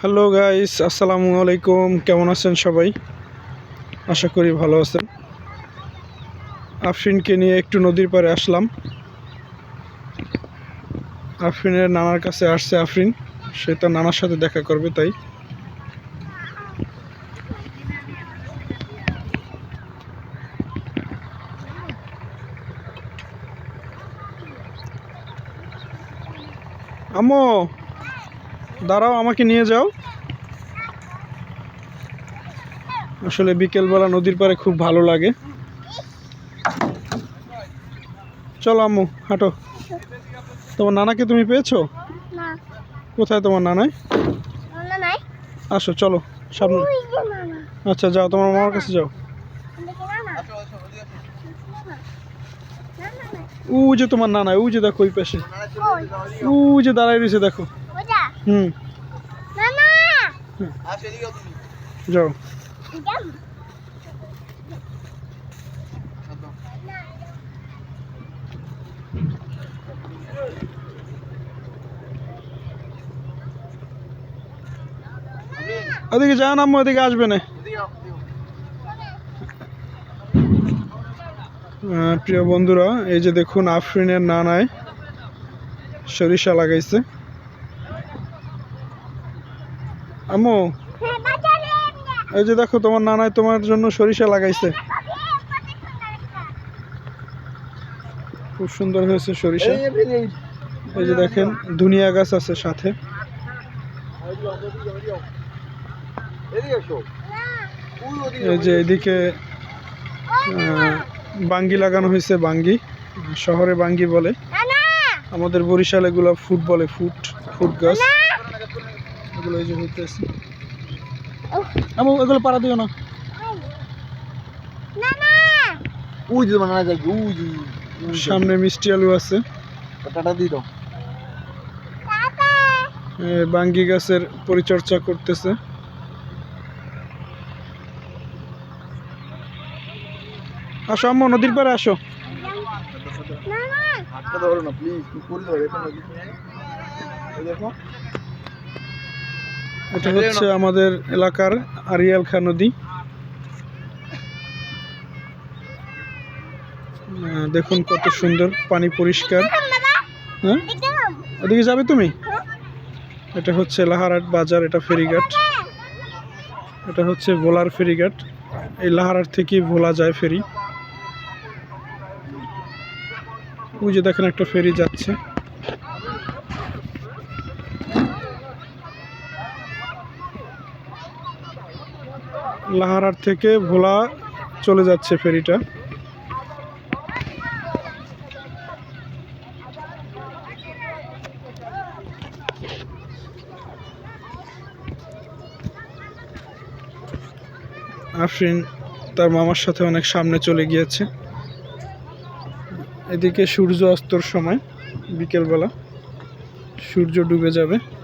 Hello guys, আসসালামু আলাইকুম। কেমন আছেন সবাই? আশা করি ভালো আছেন। আফরিনকে নিয়ে একটু নদীর পাড়ে আসলাম। আফরিনের নানার কাছে আসছে আফরিন। সে তার নানার সাথে দেখা করবে, তাই। আম্মু! দাঁড়াও আমাকে নিয়ে যাও। আসলে বিকেলবেলা নদীর পাড়ে খুব ভালো লাগে। চলো আম্মু হাঁটো। তোমার নানাকে তুমি পেয়েছ? কোথায় তোমার নানাই? আসো চলো সামনে। আচ্ছা যাও তোমার মামার কাছে যাও। উ যে তোমার নানা উ যে দেখো ওই পাশে। উ যে দাঁড়ায় রয়েছে দেখো। হুম। যাও। ওদিকে যান আম্মু ওদিকে আসবে না প্রিয় বন্ধুরা এই যে দেখুন আফরিনের নানায় সরিষা লাগাইছে। আম্মু হ্যাঁ এই যে দেখো তোমার নানায় তোমার জন্য সরিষা লাগাইছে। খুব সুন্দর হয়েছে সরিষা। এই যে দেখেন ধুনিয়া গাছ আছে সাথে। এই যে এদিকে আহ, বাঙ্গি লাগানো হয়েছে বাঙ্গি শহরে বাঙ্গি বলে। আমাদের বরিশাল এগুলো ফুট বলে ফুট ফুট গাছ। এগুলো এই যে হইতেছে। আমু এগুলো পাড়া দিও না। না না। উই যে বানানা যায় উই যে সামনে মিষ্টি আলু আছে। টাটা দি দাও। বাঙ্গি গাছের পরিচর্যা করতেছে। আসো আম্মু নদীর পাড়ে আসো। না না। হাতটা ধরো না প্লিজ দেখো। এটা হচ্ছে আমাদের এলাকার আরিয়াল খা নদী। দেখুন কত সুন্দর পানি পরিষ্কার। হ্যাঁ? ওদিকে যাবে তুমি? এটা হচ্ছে লাহারাট বাজার এটা ফেরিঘাট। এটা হচ্ছে ভোলার ফেরিঘাট। এই লাহারাট থেকেই ভোলা যায় ফেরি। ওই যে দেখেন একটা ফেরি যাচ্ছে। লাহারাট থেকে ভোলা চলে যাচ্ছে ফেরিটা। আফরিন তার মামার সাথে অনেক সামনে চলে গিয়েছে। এদিকে সূর্য অস্তর সময়, বিকেলবেলা। সূর্য ডুবে যাবে।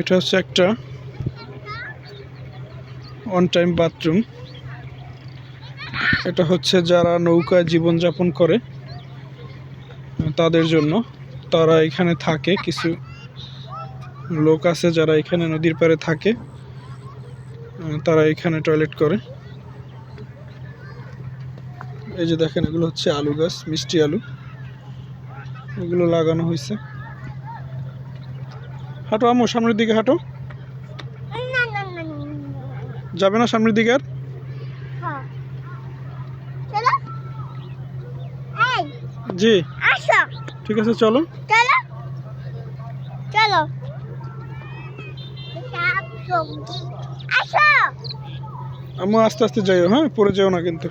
এটা হচ্ছে একটা অন টাইম বাথরুম এটা হচ্ছে যারা নৌকায় জীবনযাপন করে তাদের জন্য। তারা এখানে থাকে কিছু লোক আছে যারা এখানে নদীর পাড়ে থাকে তারা এখানে টয়লেট করে। এই যে দেখেন এগুলো হচ্ছে আলু গাছ মিষ্টি আলু। এগুলো লাগানো হয়েছে। হাঁটো আমো সামনের দিকে হাঁটো। যাবে না সামনের দিকে আর? হ্যাঁ। জি। ঠিক আছে চলো। চলো। চলো। আম্মু আস্তে আস্তে যাইও হ্যাঁ? পরে যেও না কিন্তু।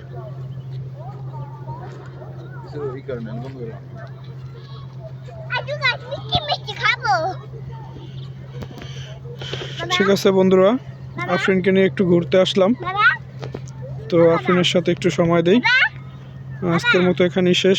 আমি ঠিক আছে বন্ধুরা আফরিনকে নিয়ে একটু ঘুরতে আসলাম। তো আফরিনের সাথে একটু সময় দেই। আজকের মতো এখানেই শেষ।